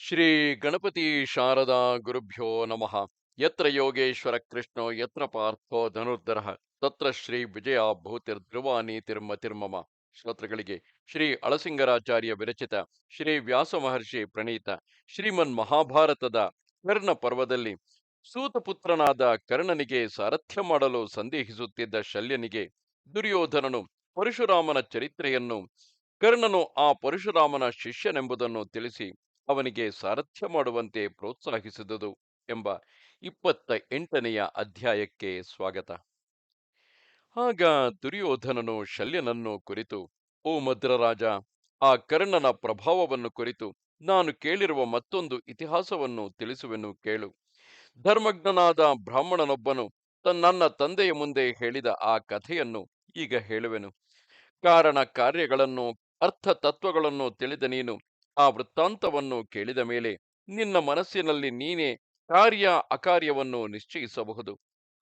ಶ್ರೀ ಗಣಪತಿ ಶಾರದಾ ಗುರುಭ್ಯೋ ನಮಃ. ಯತ್ರ ಯೋಗೇಶ್ವರ ಕೃಷ್ಣೋ, ಯತ್ರ ಪಾರ್ಥೋ ಧನುರ್ಧರ. ತತ್ರ ಶ್ರೀ ವಿಜಯ ಭೂತಿರ್ಧ್ರುವಾನಿ ತಿರ್ಮ ತಿರ್ಮಮ ಶ್ರೋತೃಗಳಿಗೆ ಶ್ರೀ ಅಳಸಿಂಗರಾಚಾರ್ಯ ವಿರಚಿತ ಶ್ರೀ ವ್ಯಾಸ ಮಹರ್ಷಿ ಪ್ರಣೀತ ಶ್ರೀಮನ್ ಮಹಾಭಾರತದ ಕರ್ಣ ಪರ್ವದಲ್ಲಿ ಸೂತಪುತ್ರನಾದ ಕರ್ಣನಿಗೆ ಸಾರಥ್ಯ ಮಾಡಲು ಸಂದೇಹಿಸುತ್ತಿದ್ದ ಶಲ್ಯನಿಗೆ ದುರ್ಯೋಧನನು ಪರಶುರಾಮನ ಚರಿತ್ರೆಯನ್ನು, ಕರ್ಣನು ಆ ಪರಶುರಾಮನ ಶಿಷ್ಯನೆಂಬುದನ್ನು ತಿಳಿಸಿ ಅವನಿಗೆ ಸಾರಥ್ಯ ಮಾಡುವಂತೆ ಪ್ರೋತ್ಸಾಹಿಸಿದುದು ಎಂಬ ಇಪ್ಪತ್ತ ಎಂಟನೆಯ ಅಧ್ಯಾಯಕ್ಕೆ ಸ್ವಾಗತ. ಆಗ ದುರ್ಯೋಧನನು ಶಲ್ಯನನ್ನು ಕುರಿತು, ಓ ಮದ್ರರಾಜ, ಆ ಕರ್ಣನ ಪ್ರಭಾವವನ್ನು ಕುರಿತು ನಾನು ಕೇಳಿರುವ ಮತ್ತೊಂದು ಇತಿಹಾಸವನ್ನು ತಿಳಿಸುವೆನು ಕೇಳು. ಧರ್ಮಜ್ಞನಾದ ಬ್ರಾಹ್ಮಣನೊಬ್ಬನು ನನ್ನ ತಂದೆಯ ಮುಂದೆ ಹೇಳಿದ ಆ ಕಥೆಯನ್ನು ಈಗ ಹೇಳುವೆನು. ಕಾರಣ ಕಾರ್ಯಗಳನ್ನು, ಅರ್ಥ ತತ್ವಗಳನ್ನು ತಿಳಿದ ನೀನು ಆ ವೃತ್ತಾಂತವನ್ನು ಕೇಳಿದ ಮೇಲೆ ನಿನ್ನ ಮನಸ್ಸಿನಲ್ಲಿ ನೀನೇ ಕಾರ್ಯ ಅಕಾರ್ಯವನ್ನು ನಿಶ್ಚಯಿಸಬಹುದು.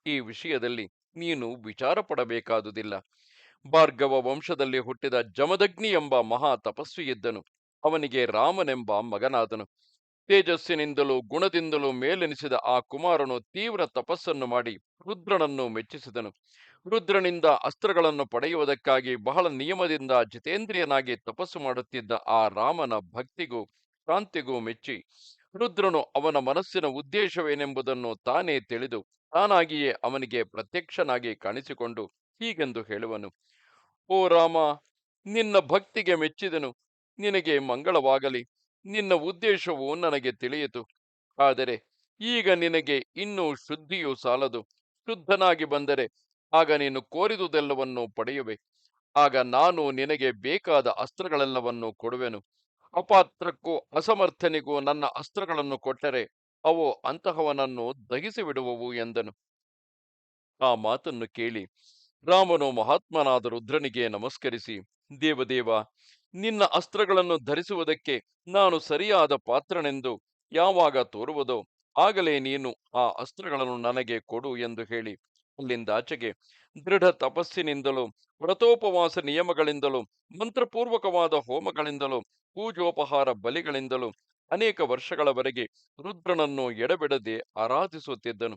ಈ ವಿಷಯದಲ್ಲಿ ನೀನು ವಿಚಾರ ಪಡಬೇಕಾದುದಿಲ್ಲ ಭಾರ್ಗವ ವಂಶದಲ್ಲಿ ಹುಟ್ಟಿದ ಜಮದಗ್ನಿ ಎಂಬ ಮಹಾ ತಪಸ್ವಿಯಿದ್ದನು. ಅವನಿಗೆ ರಾಮನೆಂಬ ಮಗನಾದನು. ತೇಜಸ್ಸಿನಿಂದಲೂ ಗುಣದಿಂದಲೂ ಮೇಲೆನಿಸಿದ ಆ ಕುಮಾರನು ತೀವ್ರ ತಪಸ್ಸನ್ನು ಮಾಡಿ ರುದ್ರನನ್ನು ಮೆಚ್ಚಿಸಿದನು. ರುದ್ರನಿಂದ ಅಸ್ತ್ರಗಳನ್ನು ಪಡೆಯುವುದಕ್ಕಾಗಿ ಬಹಳ ನಿಯಮದಿಂದ ಜಿತೇಂದ್ರಿಯನಾಗಿ ತಪಸ್ಸು ಮಾಡುತ್ತಿದ್ದ ಆ ರಾಮನ ಭಕ್ತಿಗೂ ಶಾಂತಿಗೂ ಮೆಚ್ಚಿ ರುದ್ರನು ಅವನ ಮನಸ್ಸಿನ ಉದ್ದೇಶವೇನೆಂಬುದನ್ನು ತಾನೇ ತಿಳಿದು ತಾನಾಗಿಯೇ ಅವನಿಗೆ ಪ್ರತ್ಯಕ್ಷನಾಗಿ ಕಾಣಿಸಿಕೊಂಡು ಹೀಗೆಂದು ಹೇಳುವನು. ಓ ರಾಮ, ನಿನ್ನ ಭಕ್ತಿಗೆ ಮೆಚ್ಚಿದನು. ನಿನಗೆ ಮಂಗಳವಾಗಲಿ. ನಿನ್ನ ಉದ್ದೇಶವು ನನಗೆ ತಿಳಿಯಿತು. ಆದರೆ ಈಗ ನಿನಗೆ ಇನ್ನೂ ಶುದ್ಧಿಯು ಸಾಲದು. ಶುದ್ಧನಾಗಿ ಬಂದರೆ ಆಗ ನೀನು ಕೋರಿದುದೆಲ್ಲವನ್ನು ಪಡೆಯುವೆ. ಆಗ ನಾನು ನಿನಗೆ ಬೇಕಾದ ಅಸ್ತ್ರಗಳೆಲ್ಲವನ್ನು ಕೊಡುವೆನು. ಅಪಾತ್ರಕ್ಕೂ ಅಸಮರ್ಥನಿಗೂ ನನ್ನ ಅಸ್ತ್ರಗಳನ್ನು ಕೊಟ್ಟರೆ ಅವು ಅಂತಹವನನ್ನು ದಹಿಸಿಬಿಡುವವು ಎಂದನು. ಆ ಮಾತನ್ನು ಕೇಳಿ ರಾಮನು ಮಹಾತ್ಮನಾದ ರುದ್ರನಿಗೆ ನಮಸ್ಕರಿಸಿ, ದೇವದೇವ ನಿನ್ನ ಅಸ್ತ್ರಗಳನ್ನು ಧರಿಸುವುದಕ್ಕೆ ನಾನು ಸರಿಯಾದ ಪಾತ್ರನೆಂದು ಯಾವಾಗ ತೋರುವುದೋ ಆಗಲೇ ನೀನು ಆ ಅಸ್ತ್ರಗಳನ್ನು ನನಗೆ ಕೊಡು ಎಂದು ಹೇಳಿ. ಅಲ್ಲಿಂದಾಚೆಗೆ ದೃಢ ತಪಸ್ಸಿನಿಂದಲೂ, ವ್ರತೋಪವಾಸ ನಿಯಮಗಳಿಂದಲೂ, ಮಂತ್ರಪೂರ್ವಕವಾದ ಹೋಮಗಳಿಂದಲೂ, ಪೂಜೋಪಹಾರ ಬಲಿಗಳಿಂದಲೂ ಅನೇಕ ವರ್ಷಗಳವರೆಗೆ ರುದ್ರನನ್ನು ಎಡಬಿಡದೆ ಆರಾಧಿಸುತ್ತಿದ್ದನು.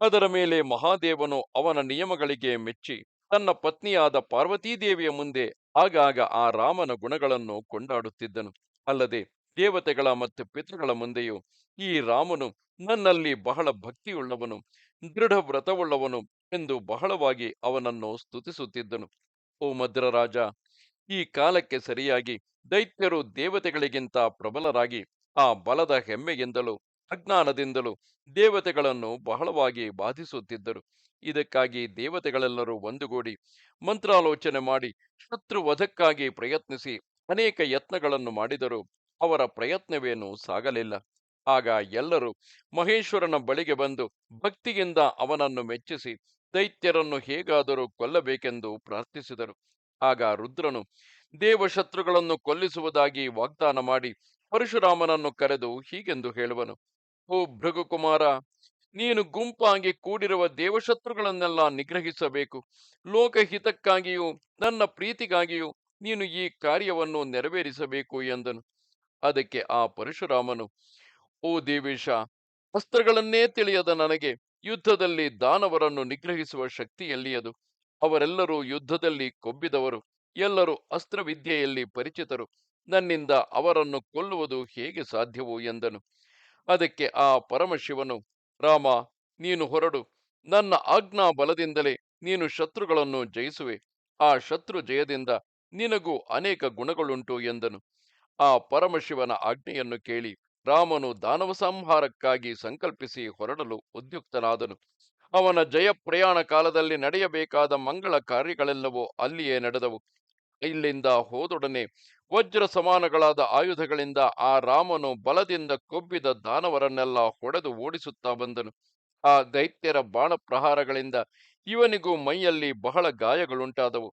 ಅದರ ಮೇಲೆ ಮಹಾದೇವನು ಅವನ ನಿಯಮಗಳಿಗೆ ಮೆಚ್ಚಿ ತನ್ನ ಪತ್ನಿಯಾದ ಪಾರ್ವತೀದೇವಿಯ ಮುಂದೆ ಆಗಾಗ ಆ ರಾಮನ ಗುಣಗಳನ್ನು ಕೊಂಡಾಡುತ್ತಿದ್ದನು. ಅಲ್ಲದೆ ದೇವತೆಗಳ ಮತ್ತು ಪಿತೃಗಳ ಮುಂದೆಯೂ ಈ ರಾಮನು ನನ್ನಲ್ಲಿ ಬಹಳ ಭಕ್ತಿಯುಳ್ಳವನು ದೃಢ ವ್ರತವುಳ್ಳವನು ಎಂದು ಬಹಳವಾಗಿ ಅವನನ್ನು ಸ್ತುತಿಸುತ್ತಿದ್ದನು. ಓ ಮದ್ರರಾಜ ಈ ಕಾಲಕ್ಕೆ ಸರಿಯಾಗಿ ದೈತ್ಯರು ದೇವತೆಗಳಿಗಿಂತ ಪ್ರಬಲರಾಗಿ ಆ ಬಲದ ಹೆಮ್ಮೆಯಿಂದಲೂ ಅಜ್ಞಾನದಿಂದಲೂ ದೇವತೆಗಳನ್ನು ಬಹಳವಾಗಿ ಬಾಧಿಸುತ್ತಿದ್ದರು. ಇದಕ್ಕಾಗಿ ದೇವತೆಗಳೆಲ್ಲರೂ ಒಂದುಗೂಡಿ ಮಂತ್ರಾಲೋಚನೆ ಮಾಡಿ, ಶತ್ರುವಧಕ್ಕಾಗಿ ಪ್ರಯತ್ನಿಸಿ ಅನೇಕ ಯತ್ನಗಳನ್ನು ಮಾಡಿದರೂ ಅವರ ಪ್ರಯತ್ನವೇನೂ ಸಾಗಲಿಲ್ಲ. ಆಗ ಎಲ್ಲರೂ ಮಹೇಶ್ವರನ ಬಳಿಗೆ ಬಂದು ಭಕ್ತಿಯಿಂದ ಅವನನ್ನು ಮೆಚ್ಚಿಸಿ, ದೈತ್ಯರನ್ನು ಹೇಗಾದರೂ ಕೊಲ್ಲಬೇಕೆಂದು ಪ್ರಾರ್ಥಿಸಿದರು. ಆಗ ರುದ್ರನು ದೇವಶತ್ರುಗಳನ್ನು ಕೊಲ್ಲಿಸುವುದಾಗಿ ವಾಗ್ದಾನ ಮಾಡಿ ಪರಶುರಾಮನನ್ನು ಕರೆದು ಹೀಗೆಂದು ಹೇಳುವನು ಓ ಭೃಗುಕುಮಾರ, ನೀನು ಗುಂಪಾಗಿ ಕೂಡಿರುವ ದೇವಶತ್ರುಗಳನ್ನೆಲ್ಲ ನಿಗ್ರಹಿಸಬೇಕು. ಲೋಕಹಿತಕ್ಕಾಗಿಯೂ, ನನ್ನ ಪ್ರೀತಿಗಾಗಿಯೂ ನೀನು ಈ ಕಾರ್ಯವನ್ನು ನೆರವೇರಿಸಬೇಕು ಎಂದನು. ಅದಕ್ಕೆ ಆ ಪರಶುರಾಮನು, ಓ ದೇವೇಶ ಅಸ್ತ್ರಗಳನ್ನೇ ತಿಳಿಯದ ನನಗೆ ಯುದ್ಧದಲ್ಲಿ ದಾನವರನ್ನು ನಿಗ್ರಹಿಸುವ ಶಕ್ತಿ ಎಲ್ಲಿಯದು? ಅವರೆಲ್ಲರೂ ಯುದ್ಧದಲ್ಲಿ ಕೊಬ್ಬಿದವರು, ಎಲ್ಲರೂ ಅಸ್ತ್ರವಿದ್ಯೆಯಲ್ಲಿ ಪರಿಚಿತರು. ನನ್ನಿಂದ ಅವರನ್ನು ಕೊಲ್ಲುವುದು ಹೇಗೆ ಸಾಧ್ಯವು ಎಂದನು. ಅದಕ್ಕೆ ಆ ಪರಮಶಿವನು, ರಾಮ, ನೀನು ಹೊರಡು. ನನ್ನ ಆಜ್ಞಾ ಬಲದಿಂದಲೇ ನೀನು ಶತ್ರುಗಳನ್ನು ಜಯಿಸುವೆ. ಆ ಶತ್ರು ಜಯದಿಂದ ನಿನಗೂ ಅನೇಕ ಗುಣಗಳುಂಟು ಎಂದನು. ಆ ಪರಮಶಿವನ ಆಜ್ಞೆಯನ್ನು ಕೇಳಿ ರಾಮನು ದಾನವ ಸಂಹಾರಕ್ಕಾಗಿ ಸಂಕಲ್ಪಿಸಿ ಹೊರಡಲು ಉದ್ಯುಕ್ತನಾದನು. ಅವನ ಜಯ ಪ್ರಯಾಣ ಕಾಲದಲ್ಲಿ ನಡೆಯಬೇಕಾದ ಮಂಗಳ ಕಾರ್ಯಗಳೆಲ್ಲವೂ ಅಲ್ಲಿಯೇ ನಡೆದವು. ಇಲ್ಲಿಂದ ಹೋದೊಡನೆ ವಜ್ರ ಸಮಾನಗಳಾದ ಆಯುಧಗಳಿಂದ ಆ ರಾಮನು ಬಲದಿಂದ ಕೊಬ್ಬಿದ ದಾನವರನ್ನೆಲ್ಲ ಹೊಡೆದು ಓಡಿಸುತ್ತಾ ಬಂದನು. ಆ ದೈತ್ಯರ ಬಾಣ ಪ್ರಹಾರಗಳಿಂದ ಇವನಿಗೂ ಮೈಯಲ್ಲಿ ಬಹಳ ಗಾಯಗಳುಂಟಾದವು.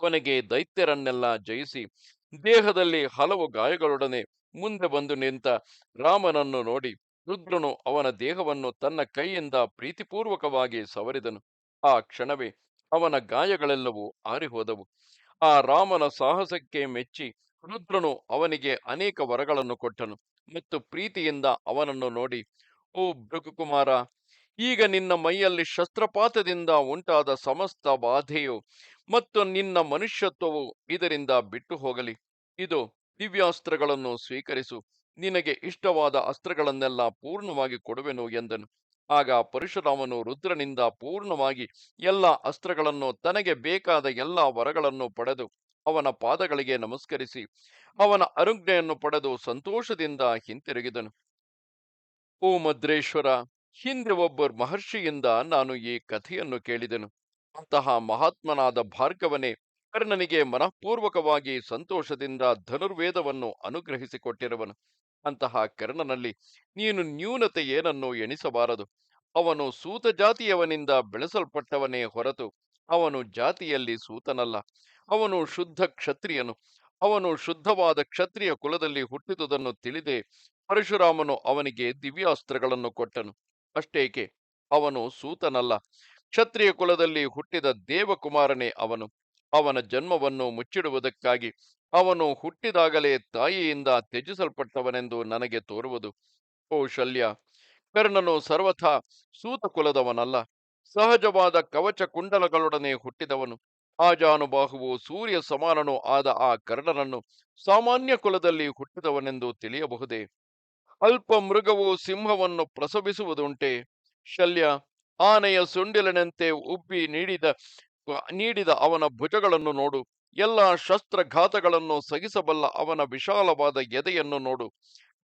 ಕೊನೆಗೆ ದೈತ್ಯರನ್ನೆಲ್ಲ ಜಯಿಸಿ ದೇಹದಲ್ಲಿ ಹಲವು ಗಾಯಗಳೊಡನೆ ಮುಂದೆ ಬಂದು ನಿಂತ ರಾಮನನ್ನು ನೋಡಿ ರುದ್ರನು ಅವನ ದೇಹವನ್ನು ತನ್ನ ಕೈಯಿಂದ ಪ್ರೀತಿಪೂರ್ವಕವಾಗಿ ಸವರಿದನು. ಆ ಕ್ಷಣವೇ ಅವನ ಗಾಯಗಳೆಲ್ಲವೂ ಆರಿಹೋದವು. ಆ ರಾಮನ ಸಾಹಸಕ್ಕೆ ಮೆಚ್ಚಿ ರುದ್ರನು ಅವನಿಗೆ ಅನೇಕ ವರಗಳನ್ನು ಕೊಟ್ಟನು ಮತ್ತು ಪ್ರೀತಿಯಿಂದ ಅವನನ್ನು ನೋಡಿ, ಓ ಭೃಗುಕುಮಾರ, ಈಗ ನಿನ್ನ ಮೈಯಲ್ಲಿ ಶಸ್ತ್ರಪಾತದಿಂದ ಉಂಟಾದ ಸಮಸ್ತ ಬಾಧೆಯು ಮತ್ತು ನಿನ್ನ ಮನುಷ್ಯತ್ವವು ಇದರಿಂದ ಬಿಟ್ಟು ಹೋಗಲಿ. ಇದು ದಿವ್ಯಾಸ್ತ್ರಗಳನ್ನು ಸ್ವೀಕರಿಸು. ನಿನಗೆ ಇಷ್ಟವಾದ ಅಸ್ತ್ರಗಳನ್ನೆಲ್ಲ ಪೂರ್ಣವಾಗಿ ಕೊಡುವೆನು ಎಂದನು. ಆಗ ಪರಶುರಾಮನು ರುದ್ರನಿಂದ ಪೂರ್ಣವಾಗಿ ಎಲ್ಲ ಅಸ್ತ್ರಗಳನ್ನು ತನಗೆ ಬೇಕಾದ ಎಲ್ಲ ವರಗಳನ್ನು ಪಡೆದು ಅವನ ಪಾದಗಳಿಗೆ ನಮಸ್ಕರಿಸಿ ಅವನ ಅನುಜ್ಞೆಯನ್ನು ಪಡೆದು ಸಂತೋಷದಿಂದ ಹಿಂತಿರುಗಿದನು. ಓ ಮದ್ರೇಶ್ವರ, ಹಿಂದೆ ಒಬ್ಬ ಮಹರ್ಷಿಯಿಂದ ನಾನು ಈ ಕಥೆಯನ್ನು ಕೇಳಿದೆನು. ಅಂತಹ ಮಹಾತ್ಮನಾದ ಭಾರ್ಗವನೇ, ಕರ್ಣನಿಗೆ ಮನಃಪೂರ್ವಕವಾಗಿ ಸಂತೋಷದಿಂದ ಧನುರ್ವೇದವನ್ನು ಅನುಗ್ರಹಿಸಿಕೊಟ್ಟಿರುವನು. ಅಂತಹ ಕರ್ಣನಲ್ಲಿ ನೀನು ನ್ಯೂನತೆ ಏನನ್ನು ಎಣಿಸಬಾರದು. ಅವನು ಸೂತ ಜಾತಿಯವನಿಂದ ಬೆಳೆಸಲ್ಪಟ್ಟವನೇ ಹೊರತು ಅವನು ಜಾತಿಯಲ್ಲಿ ಸೂತನಲ್ಲ. ಅವನು ಶುದ್ಧ ಕ್ಷತ್ರಿಯನು. ಅವನು ಶುದ್ಧವಾದ ಕ್ಷತ್ರಿಯ ಕುಲದಲ್ಲಿ ಹುಟ್ಟಿದುದನ್ನು ತಿಳಿದೇ ಪರಶುರಾಮನು ಅವನಿಗೆ ದಿವ್ಯಾಸ್ತ್ರಗಳನ್ನು ಕೊಟ್ಟನು. ಅಷ್ಟೇಕೆ, ಅವನು ಸೂತನಲ್ಲ. ಕ್ಷತ್ರಿಯ ಕುಲದಲ್ಲಿ ಹುಟ್ಟಿದ ದೇವಕುಮಾರನೇ ಅವನು. ಅವನ ಜನ್ಮವನ್ನು ಮುಚ್ಚಿಡುವುದಕ್ಕಾಗಿ ಅವನು ಹುಟ್ಟಿದಾಗಲೇ ತಾಯಿಯಿಂದ ತ್ಯಜಿಸಲ್ಪಟ್ಟವನೆಂದು ನನಗೆ ತೋರುವುದು. ಓ ಶಲ್ಯ, ಕರ್ಣನು ಸರ್ವಥಾ ಸೂತ ಕುಲದವನಲ್ಲ ಸಹಜವಾದ ಕವಚ ಕುಂಡಲಗಳೊಡನೆ ಹುಟ್ಟಿದವನು. ಆಜಾನುಬಾಹುವು ಸೂರ್ಯ ಸಮಾನನೂ ಆದ ಆ ಕರ್ಣನನ್ನು ಸಾಮಾನ್ಯ ಕುಲದಲ್ಲಿ ಹುಟ್ಟಿದವನೆಂದು ತಿಳಿಯಬಹುದೇ? ಅಲ್ಪ ಮೃಗವು ಸಿಂಹವನ್ನು ಪ್ರಸವಿಸುವುದುಂಟೆ? ಶಲ್ಯ, ಆನೆಯ ಸುಂಡಿಲನಂತೆ ಉಬ್ಬಿ ನೀಡಿದ ನೀಡಿದ ಅವನ ಭುಜಗಳನ್ನು ನೋಡು. ಎಲ್ಲ ಶಸ್ತ್ರಘಾತಗಳನ್ನು ಸಹಿಸಬಲ್ಲ ಅವನ ವಿಶಾಲವಾದ ಎದೆಯನ್ನು ನೋಡು.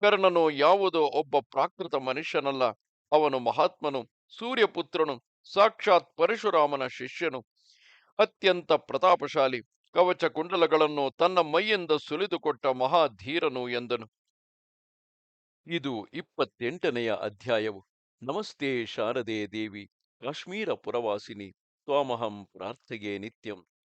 ಕರ್ಣನು ಯಾವುದೋ ಒಬ್ಬ ಪ್ರಾಕೃತ ಮನುಷ್ಯನಲ್ಲ. ಅವನು ಮಹಾತ್ಮನು, ಸೂರ್ಯಪುತ್ರನು, ಸಾಕ್ಷಾತ್ ಪರಶುರಾಮನ ಶಿಷ್ಯನು. ಅತ್ಯಂತ ಪ್ರತಾಪಶಾಲಿ, ಕವಚ ಕುಂಡಲಗಳನ್ನು ತನ್ನ ಮೈಯಿಂದ ಸುಲಿದುಕೊಟ್ಟ ಮಹಾಧೀರನು ಎಂದನು. ಇದು ಇಪ್ಪತ್ತೆಂಟನೆಯ ಅಧ್ಯಾಯವು. ನಮಸ್ತೆ ಶಾರದೆ ದೇವಿ, ಕಾಶ್ಮೀರ ಪುರವಾಸಿನಿ, ತ್ವಾಮಹಂ ಪ್ರಾರ್ಥೆಗೆ ನಿತ್ಯಂ.